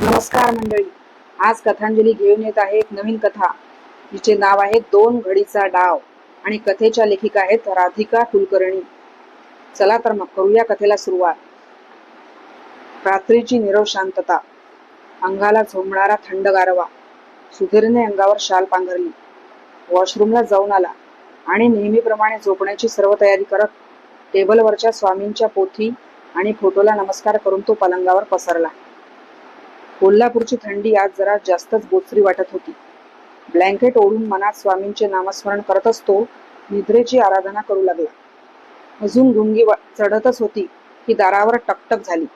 नमस्कार मंडळी. आज कथांजली घेऊन येत आहे एक नवीन कथा जिचे नाव आहे दोन घडीचा डाव आणि कथेच्या लेखिका आहेत राधिका कुलकर्णी. चला तर मग करूया कथेला सुरुवात. रात्रीची निरव शांतता अंगाला झोंबणारा थंड गारवा सुधीरने अंगावर शाल पांघरली. वॉशरूमला जाऊन आला आणि नेहमीप्रमाणे झोपण्याची सर्व तयारी करत टेबलवरच्या स्वामींच्या पोथी आणि फोटोला नमस्कार करून तो पलंगावर पसरला. कोल्हापूरची थंडी आज जरा जास्तच बोचरी वाटत होती. ब्लँकेट ओढून मनात स्वामींचे नामस्मरण करत असतो निद्रेची आराधना करू लागला. अजून गुंगी चढतच होती की दारावर टकटक झाली.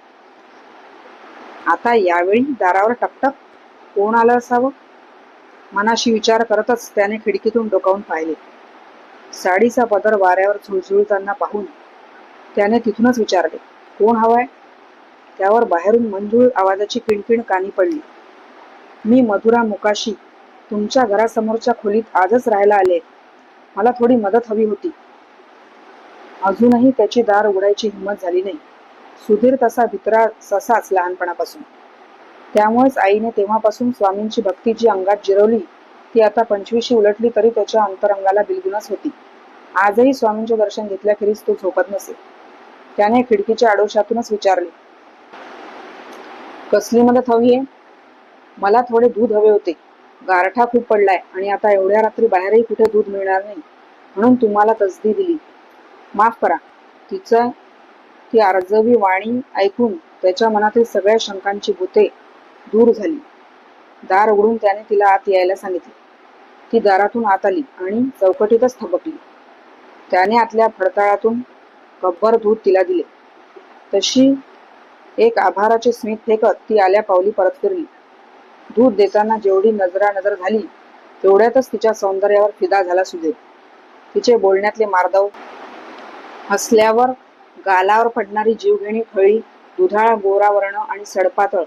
आता यावेळी दारावर टकटक? कोण आलं असावं? मनाशी विचार करतच त्याने खिडकीतून डोकावून पाहिले. साडीचा पदर वाऱ्यावर झुळझुळताना पाहून त्याने तिथूनच विचारले कोण हवाय? त्यावर बाहेरून मंजूळ आवाजाची किणकिण कानी पडली. मी मधुरा मुकाशी तुमच्या घरासमोरच्या खोलीत आजच राहायला आले. मला थोडी मदत हवी होती. अजूनही त्याची दार उघडायची हिंमत झाली नाही. सुधीर तसा भित्रा ससाच लहानपणापासून. त्यामुळेच आईने तेव्हापासून स्वामींची भक्ती जी अंगात जिरवली ती आता पंचवीशी उलटली तरी त्याच्या अंतरंगाला बिलगुनच होती. आजही स्वामींचे दर्शन घेतल्याखेरीज तो झोपत नसे. त्याने खिडकीच्या आडोशातूनच विचारले कसली मदत हवी आहे? मला थोडे दूध हवे होते. गारठा खूप पडलाय आणि आता एवढ्या रात्री बाहेरही कुठे दूध मिळणार नाही म्हणून तुम्हाला तसदी दिली. माफ करा. तिचं ती अर्जवी वाणी ऐकून त्याच्या मनातील सगळ्या शंकांची भूते दूर झाली. दार उघडून त्याने तिला आत यायला सांगितले. ती दारातून आत आली आणि चौकटीतच थबकली. त्याने आतल्या फडताळातून गब्बर दूध तिला दिले. तशी एक आभाराचे स्मित फेकत ती आल्या पावली परत फिरली. दूध देताना जेवढी नजरा नजर झाली तेवढ्यातच तिच्या सौंदर्यावर फिदा झाला सुधीर तिचे बोलण्यातले मार्दव हसल्यावर गालावर पडणारी जीवघेणी खळी दुधाळा गोरा वर्ण आणि सडपातळ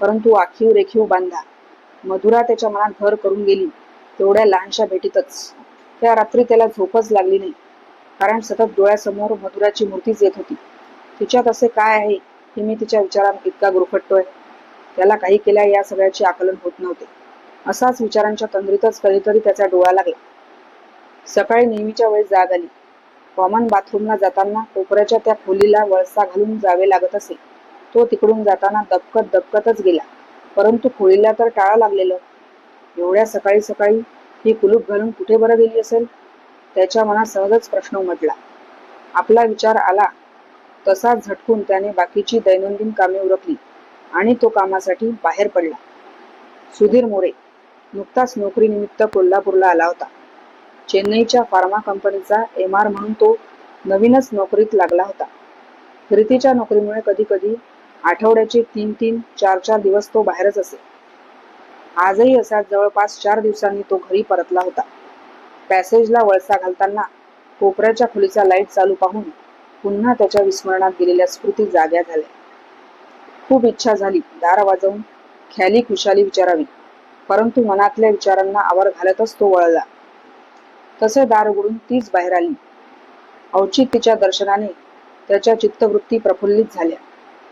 परंतु आखीव रेखीव बांधा. मधुरा त्याच्या मनात घर करून गेली तेवढ्या लहानशा भेटीतच. त्या रात्री त्याला झोपच लागली नाही कारण सतत डोळ्यासमोर मधुराची मूर्तीच येत होती. तिच्यात असे काय आहे? की मी तिच्या विचारात इतका गुरफटतोय. त्याला काही केल्या या सगळ्याचे आकलन होत नव्हते. असाच विचारांच्या तंद्रीतच कधीतरी त्याचा डोळा लागला. सकाळी नेहमीच्या वेळेस जाग आली. कॉमन बाथरूमला जाताना कोपऱ्याच्या त्या खोलीला वळसा घालून जावे लागत असे. तो तिकडून जाताना दबकत दबकतच गेला. परंतु खोलीला तर टाळा लागलेलं. एवढ्या सकाळी सकाळी ही कुलूप घालून कुठे बरं गेली असेल? त्याच्या मनात सहजच प्रश्न उमटला. आपला विचार आला तसाच झटकून त्याने बाकीची दैनंदिन कामे उरकली आणि तो कामासाठी बाहेर पडला. सुधीर मोरे नुकताच नोकरीनिमित्त कोल्हापूरला आला होता. चेन्नईच्या फार्मा कंपनीचा एम आर म्हणून तो नवीनच नोकरीत लागला होता. फिरतीच्या नोकरीमुळे कधी कधी आठवड्याचे तीन तीन चार चार दिवस तो बाहेरच असे. आजही असा जवळपास चार दिवसांनी तो घरी परतला होता. पॅसेजला वळसा घालताना कोपऱ्याच्या खोलीचा लाइट चालू पाहून पुन्हा त्याच्या विस्मरणात गेलेल्या स्मृती जाग्या झाल्या. खूप इच्छा झाली दार वाजवून ख्याली खुशाली विचारावी. परंतु मनातल्या विचारांना आवर घालतच तो वळला. तसे दार उघडून तीच बाहेर आली. औचित्यच्या दर्शनाने त्याच्या चित्तवृत्ती प्रफुल्लित झाल्या.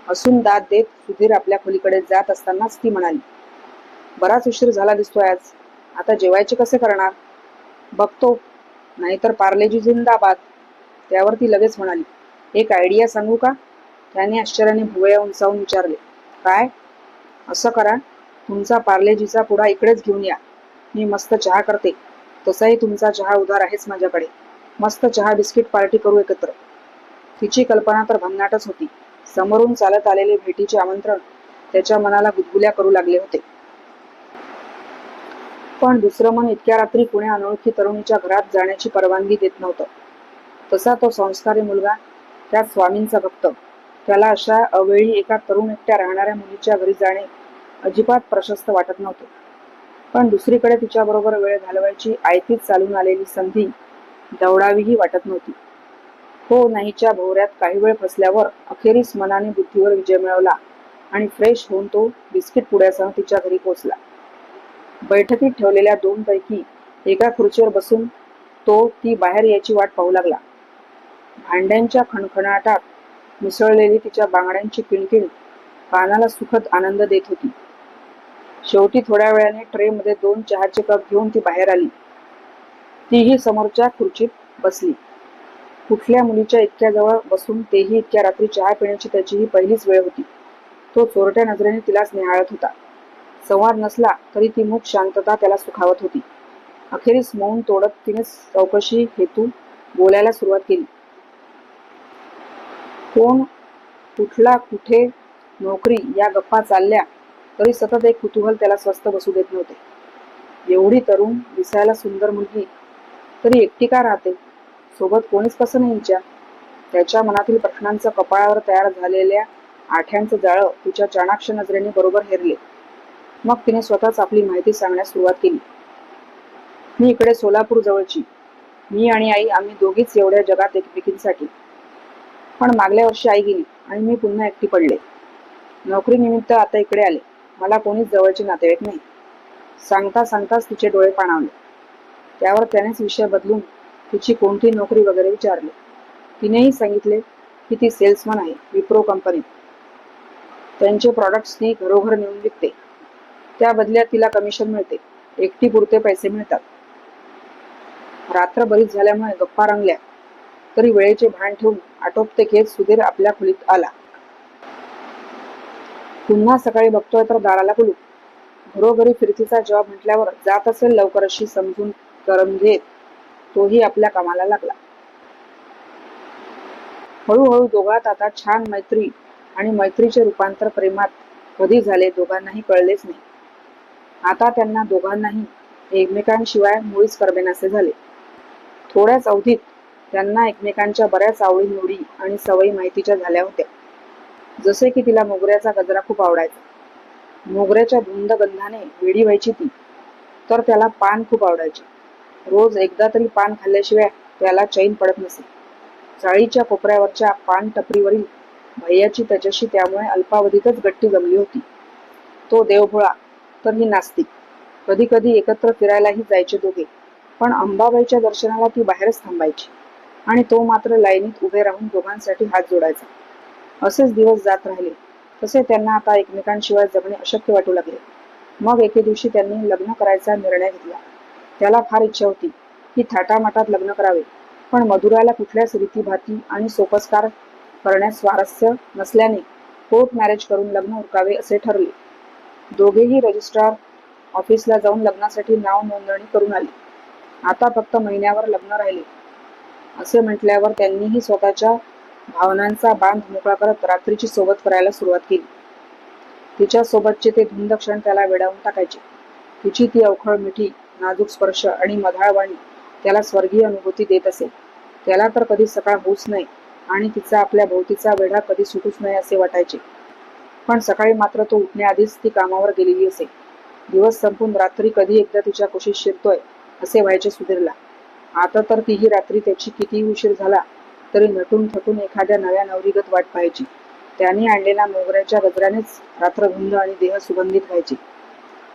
असून दात देत सुधीर आपल्या खोलीकडे जात असतानाच ती म्हणाली बराच उशीर झाला दिसतोय आज. आता जेवायचे कसे करणार? बघतो. नाहीतर पार्लेजी जिंदाबाद. त्यावर ती लगेच म्हणाली एक आयडिया सांगू का? त्याने आश्चर्याने भुवया उंचावून विचारले काय? असं करा तुमचा पार्लेजीचा पुडा इकडेच घेऊन या. मी मस्त चहा करते. तसाही तुमचा चहा उधार आहेच माझ्याकडे. मस्त चहा बिस्किट पार्टी करू एकत्र. तिची कल्पना तर भन्नाटच होती. समोरून चालत आलेले भेटीचे आमंत्रण त्याच्या मनाला गुदगुल्या करू लागले होते. पण दुसरं मन इतक्या रात्री कुण्या अनोळखी तरुणीच्या घरात जाण्याची परवानगी देत नव्हतं. तसा तो संस्कारी मुलगा त्या स्वामींचा भक्त. त्याला अशा अवेळी एका तरुण एकट्या राहणाऱ्या मुलीच्या घरी जाणे अजिबात प्रशस्त वाटत नव्हते. पण दुसरीकडे तिच्याबरोबर वेळ घालवायची आयतीच चालून आलेली संधी दवडावीही वाटत नव्हती. हो नाहीच्या भोवऱ्यात काही वेळ फसल्यावर अखेरीस मनाने बुद्धीवर विजय मिळवला आणि फ्रेश होऊन तो बिस्किट पुड्यासह तिच्या घरी पोचला बैठकीत ठेवलेल्या दोन पैकी एका खुर्चीवर बसून तो ती बाहेर यायची वाट पाहू लागला. भांड्यांच्या खणखणाटात मिसळलेली तिच्या बांगड्यांची किणकिण कानाला सुखद आनंद देत होती. शेवटी थोड्या वेळाने ट्रेमध्ये दोन चहाचे कप घेऊन ती बाहेर आली. तीही समोरच्या खुर्चीत बसली. कुठल्या मुलीच्या इतक्या जवळ बसून तेही इतक्या रात्री चहा पिण्याची त्याची ही पहिलीच वेळ होती. तो चोरट्या नजरेने तिलाच निहाळत होता. संवाद नसला तरी ती मुख शांतता त्याला सुखावत होती. अखेरीस मौन तोडत तिने चौकशी हेतू बोलायला सुरुवात केली. कोण कुठला कुठे नोकरी या गप्पा चालल्या तरी सतत एक कुतूहल त्याला स्वस्थ बसू देत नव्हते. एवढी तरुण दिसायला सुंदर मुलगी तरी एकटी का राहते? सोबत कोणीच कसं नाही हिच्या? त्याच्या मनातील प्रश्नांचं कपाळावर तयार झालेल्या आठ्यांचं जाळं तिच्या चाणाक्ष नजरेने बरोबर हेरले. मग तिने स्वतःच आपली माहिती सांगण्यास सुरुवात केली. मी इकडे सोलापूर जवळची. मी आणि आई आम्ही दोघीच एवढ्या जगात एकमेकींसाठी पण मागल्या वर्षी आई गेली आणि मी पुन्हा एकटी पडले. नोकरीनिमित्त आता इकडे आले. मला कोणीच जवळचे नातेवाईक नाही. सांगता सांगताच तिचे डोळे पाणावले. त्यावर त्यानेच विषय बदलून तिची कोणती नोकरी वगैरे विचारले. तिनेही सांगितले की ती सेल्समन आहे विप्रो कंपनीत त्यांचे प्रॉडक्ट्स ती घरोघर नेऊन विकते. त्या बदल्यात तिला कमिशन मिळते. एकटी पुरते पैसे मिळतात. रात्र बरीच झाल्यामुळे गप्पा रंगल्या. तरी वेळेचे भान ठेवून आटोपते घेत सुधीर आपल्या खोलीत आला. पुन्हा सकाळी बघतोय तर दाराला कुलूप. घरोघरी फिरतीचा जॉब म्हटल्यावर जात असेल लवकर अशी समजून करून घेत. तोही आपल्या कामाला लागला. हळूहळू दोघात आता छान मैत्री आणि मैत्रीचे रूपांतर प्रेमात कधी झाले दोघांनाही कळलेच नाही. आता त्यांना दोघांनाही एकमेकांशिवाय मुळीच करबेनासे झाले. थोड्याच अवधीत त्यांना एकमेकांच्या बऱ्याच आवडीनिवडी आणि सवयी माहितीच्या झाल्या होत्या. जसे की तिला मोगऱ्याचा गजरा खूप आवडायचा. मोगऱ्याच्या धुंद गंधाने वेडी व्हायची ती तर त्याला पान खूप आवडायचे. रोज एकदा तरी पान खाल्ल्याशिवाय त्याला चैन पडत नसे. चाळीच्या कोपऱ्यावरच्या पान टपरीवरील भैयाची त्याच्याशी त्यामुळे अल्पावधीतच गट्टी जमली होती. तो देवभोळा तर ही नास्तिक. कधी कधी एकत्र फिरायलाही जायचे दोघे पण अंबाबाईच्या दर्शनाला ती बाहेरच थांबायची. आणि तो मात्र लाईनीत उभे राहून दोघांसाठी हात जोडायचा. असेच दिवस जात राहिले. तसे त्यांना आता एकमेकांशिवाय जगणे अशक्य वाटू लागले. मग एके दिवशी त्यांनी लग्न करायचा निर्णय घेतला. त्याला फार इच्छा होती की थाटामाटात लग्न करावे पण मधुराला कुठल्याच रीतीभाती आणि सोपस्कार करण्यास स्वारस्य नसल्याने कोर्ट मॅरेज करून लग्न उरकावे असे ठरले. दोघेही रजिस्ट्रार ऑफिसला जाऊन लग्नासाठी नाव नोंदणी करून आले. आता फक्त महिन्यावर लग्न राहिले. असे म्हटल्यावर त्यांनीही स्वतःच्या भावनांचा बांध मोकळा करत रात्रीची सोबत करायला सुरुवात केली. तिच्या सोबतचे ते धुंद क्षण त्याला वेडावून टाकायचे. तिची ती अवखळ मिठी नाजूक स्पर्श आणि मधाळ वाणी त्याला स्वर्गीय अनुभूती देत असे. त्याला तर कधी सकाळ होऊच नये आणि तिचा आपल्या भोवतीचा वेढा कधी सुटूच नये असे वाटायचे. पण सकाळी मात्र तो उठण्याआधीच ती कामावर गेलेली असे. दिवस संपून रात्री कधी एकदा तिच्या कुशीत शिरतोय असे व्हायचे सुधीरला. आता तर तीही रात्री त्याची किती उशीर झाला तरी नटून थटून एखाद्या नव्या नवरीगत वाट पाहायची. त्याने आणलेला मोगऱ्याच्या गजरानेच रात्रभुंद आणि देह सुगंधित व्हायचे.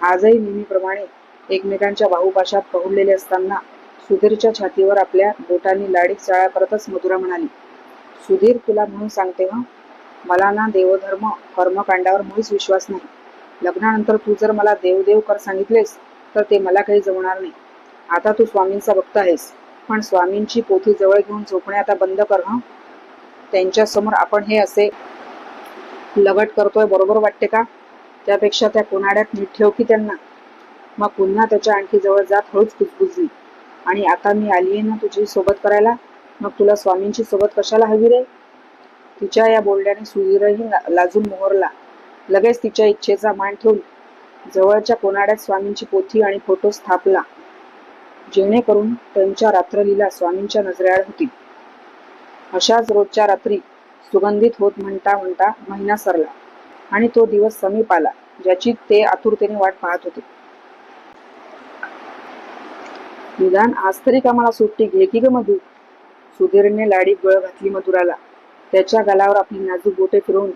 आजही नेहमीप्रमाणे एकमेकांच्या बाहुपाशात पहुडलेले असताना सुधीरच्या छातीवर आपल्या बोटांनी लाडीक चाळा करतच मधुरा म्हणाली सुधीर तुला म्हणून सांगते हं मला ना देवधर्म कर्मकांडावर मुळीच विश्वास नाही. लग्नानंतर तू जर मला देवदेव कर सांगितलेस तर ते मला काही जमणार नाही. आता तू स्वामींचा भक्त आहेस. पण स्वामींची पोथी जवळ घेऊन झोपणे आता बंद कर हं? त्यांच्यासमोर आपण हे असे लगट करतोय बरोबर वाटते का? त्यापेक्षा त्या कोणाड्यात नीट ठेव की त्यांना. मग पुन्हा त्याच्या आणखी जवळ जात हळूच कुजबुजली. आणि आता मी आलीये ना तुझी सोबत करायला? मग तुला स्वामींची सोबत कशाला हवी रे? तिच्या या बोलण्याने सुधीरही लाजून मोहरला. लगेच तिच्या इच्छेचा मान ठेवून जवळच्या कोनाड्यात स्वामींची पोथी आणि फोटो स्थापला. जेणेकरून त्यांच्या रात्रलीला स्वामींच्या नजरेआड होती अशाच रोजच्या रात्री सुगंधित होत म्हणता म्हणता महिना सरला आणि तो दिवस समीप आला ज्याची ते आतुरतेने वाट पाहत होते. निदान आज तरी का मला सुट्टी घे की ग मधू? सुधीरने लाडी गळ घातली मधुराला. त्याच्या गालावर आपली नाजूक बोटे फिरवून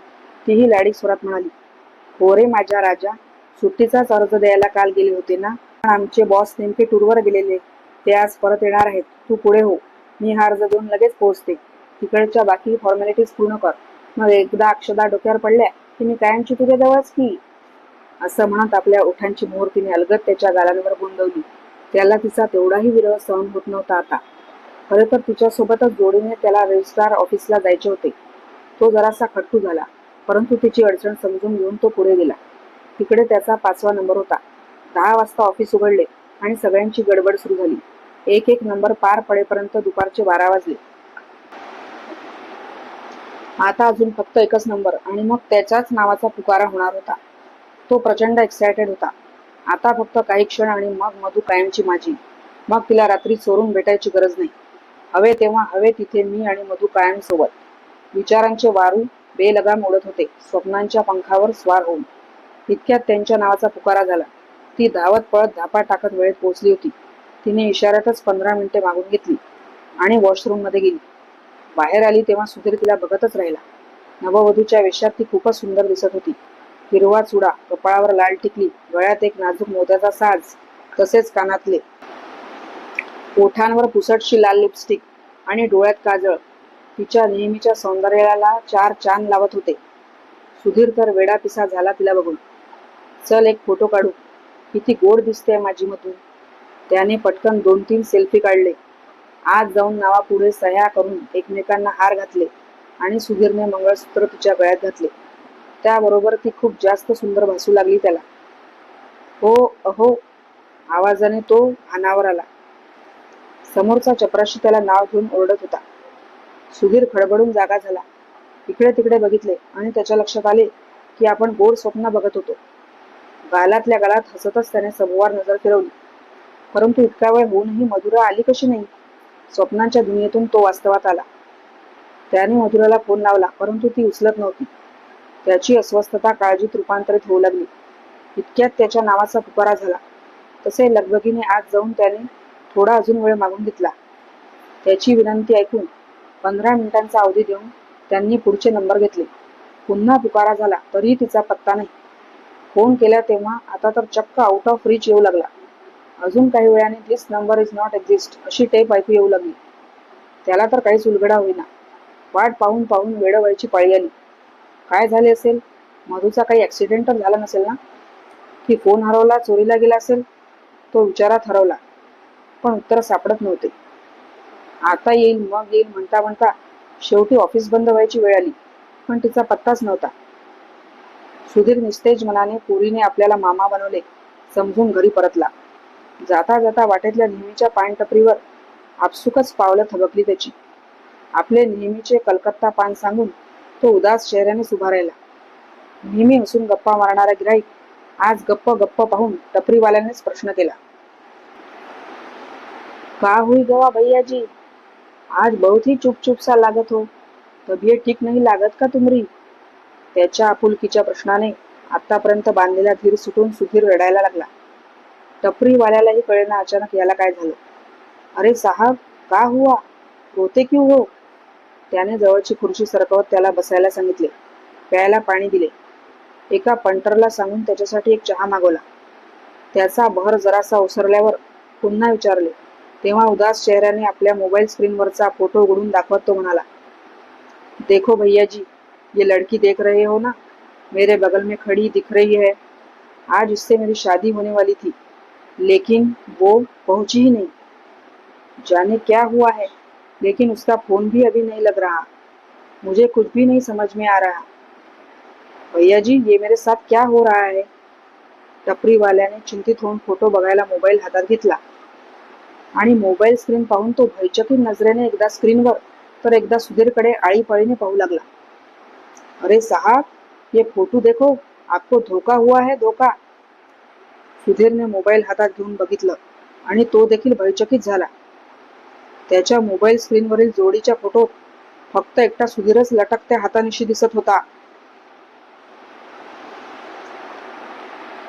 तीही लाडी स्वरात म्हणाली हो रे माझ्या राजा सुट्टीचाच अर्ज द्यायला काल गेले होते ना? पण आमचे बॉस नेमके टूरवर गेलेले. ते आज परत येणार आहेत. तू पुढे हो. मी हा अर्ज देऊन लगेच पोहोचते. तिकडच्या बाकी फॉर्मॅलिटीज पूर्ण कर. मग एकदा अक्षदा डोक्यावर पडल्या की मी कायमची तुझ्या जवळच की? असं म्हणत आपल्या ओठांची मोहर तिने अलगत त्याच्या गालांवर गोंदवली त्याला तिचा तेवढाही विरह सहन होत नव्हता आता. खरे तर तिच्यासोबतच जोडीने त्याला रजिस्ट्रार ऑफिसला जायचे होते. तो जरासा खट्टू झाला. परंतु तिची अडचण समजून घेऊन तो पुढे गेला. तिकडे त्याचा पाचवा नंबर होता. दहा वाजता ऑफिस उघडले आणि सगळ्यांची गडबड सुरू झाली. एक एक नंबर पार पडेपर्यंत दुपारचे बारा वाजले. आता अजून फक्त एकच नंबर आणि मग त्याच्याच नावाचा पुकारा होणार होता. तो प्रचंड एक्सायटेड होता. आता फक्त काही क्षण आणि मग मधू कायमची माझी. मग तिला रात्री चोरून भेटायची गरज नाही. हवे तेव्हा हवे तिथे मी आणि मधू कायम सोबत विचारांचे वारू बेलगाम ओढत होते. स्वप्नांच्या पंखावर स्वार होऊन. इतक्यात त्यांच्या नावाचा पुकारा झाला. ती धावत पळत धापा टाकत वेळेत पोहोचली होती. तिने इशाऱ्यातच पंधरा मिनिटे मागून घेतली आणि वॉशरूममध्ये गेली. बाहेर आली तेव्हा सुधीर तिला बघतच राहिला. नववधूच्या वेशात ती खूपच सुंदर दिसत होती. हिरवा चुडा कपाळावर लाल टिकली गळ्यात एक नाजूक मोत्याचा साज तसेच कानातले. ओठांवर पुसटशी लाल लिपस्टिक आणि डोळ्यात काजळ. तिच्या नेहमीच्या सौंदर्याला चार चांद लावत होते. सुधीर तर वेडापिसा झाला तिला बघून. चल एक फोटो काढू. किती गोड दिसते माझी मधू त्याने पटकन दोन तीन सेल्फी काढले. आज जाऊन नावापुढे सह्या करून एकमेकांना हार घातले आणि सुधीरने मंगळसूत्र तिच्या गळ्यात घातले. त्याबरोबर ती खूप जास्त सुंदर भासू लागली त्याला. हो अहो आवाजाने तो भानावर आला. समोरचा चपराशी त्याला नाव घेऊन ओरडत होता. सुधीर खडबडून जागा झाला. इकडे तिकडे बघितले आणि त्याच्या लक्षात आले की आपण गोड स्वप्न बघत होतो. गालातल्या गालात हसतच त्याने समोर नजर फिरवली. परंतु इतका वेळ होऊनही मधुरा आली कशी नाही? स्वप्नांच्या दुनियेतून तो वास्तवात आला. त्याने मधुराला फोन लावला परंतु ती उचलत नव्हती. त्याची अस्वस्थता काळजीत रूपांतरित होऊ लागली. इतक्यात त्याच्या नावाचा पुकारा झाला. तसे लगबगीने आज जाऊन त्याने थोडा अजून वेळ मागून घेतला. त्याची विनंती ऐकून पंधरा मिनिटांचा अवधी देऊन त्यांनी पुढचे नंबर घेतले. पुन्हा पुकारा झाला तरीही तिचा पत्ता नाही. फोन केला तेव्हा आता तर चक्क आउट ऑफ रीच येऊ लागला. अजून काही वेळाने this number is not exist अशी टेप ऐकू येऊ लागली. त्याला तर काहीच उलगडा होईना. वाट पाहून पाहून वेळ व्हायची पाळी आली. काय झाले असेल? मधूचा काही ॲक्सिडेंट तर झाला नसेल ना? की फोन हरवला चोरीला गेला असेल? तो विचारात हरवला. पण उत्तर सापडत नव्हते. आता येईल मग येईल म्हणता म्हणता शेवटी ऑफिस बंद व्हायची वेळ आली. पण तिचा पत्ताच नव्हता. सुधीर निस्तेज मनाने पुरीने आपल्याला मामा बनवले समजून घरी परतला. जाता जाता वाटेतल्या नेहमीच्या पानटपरीवर आपसुकच पावलं थबकली त्याची. आपले नेहमीचे कलकत्ता पान सांगून तो उदास चेहऱ्याने उभा राहिला. नेहमी हसून गप्पा मारणारा गिराईक आज गप्प गप्प पाहून टपरीवाल्यानेच प्रश्न केला. का हुई गवा भैया जी आज बहुत ही चुप चुप सा लागत हो. तब्येत ठीक नाही लागत का तुमरी? त्याच्या आपुलकीच्या प्रश्नाने आतापर्यंत बांधलेला धीर सुटून सुधीर रडायला लागला. टपरीवाल्यालाही कळेना अचानक याला काय झालं. अरे साहब का हुआ? रोते क्यू हो? त्याने जवळची खुर्ची सरकवत त्याला बसायला सांगितले. प्यायला पाणी दिले. एका पंटरला सांगून त्याच्यासाठी एक चहा मागवला. त्याचा भर जरासा ओसरल्यावर पुन्हा विचारले. तेव्हा उदास चेहऱ्याने आपल्या मोबाईल स्क्रीनवरचा फोटो उघडून दाखवत तो म्हणाला देखो भैयाजी ये लड़की देख रहे हो ना? मेरे बगल में खड़ी दिख रही है। आज इससे मेरी शादी होने वाली थी, लेकिन वो पहुँची ही नहीं। जाने क्या हुआ है? लेकिन उसका फ़ोन भी अभी नहीं लग रहा। मुझे कुछ भी नहीं समझ में आ रहा। भैया जी, ये मेरे साथ क्या हो रहा है? टपरी वाल्याने चिंतित होऊन फ़ोटो बघायला मोबाईल हातात घेतला। आणि मोबाईल स्क्रीन पाहून तो भयचकित नजरेने एकदा स्क्रीनवर, तर एकदा सुधीरकडे आळीपाळीने पाहू लागला। अरे साहब ये फोटो देखो आपको धोका हुआ है धोका सुधीरने मोबाईल हातात घेऊन बघितलं आणि तो देखील भयचकित झाला. त्याच्या मोबाईल स्क्रीनवरील जोडीच्या फोटोत फक्त एकटा सुधीरच लटकत्या हातानिशी दिसत होता.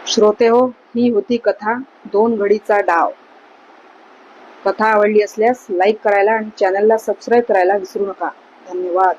श्रोते हो ही होती कथा दोन घडीचा डाव. कथा आवडली असल्यास लाईक करायला आणि चॅनलला सबस्क्राईब करायला विसरू नका. धन्यवाद.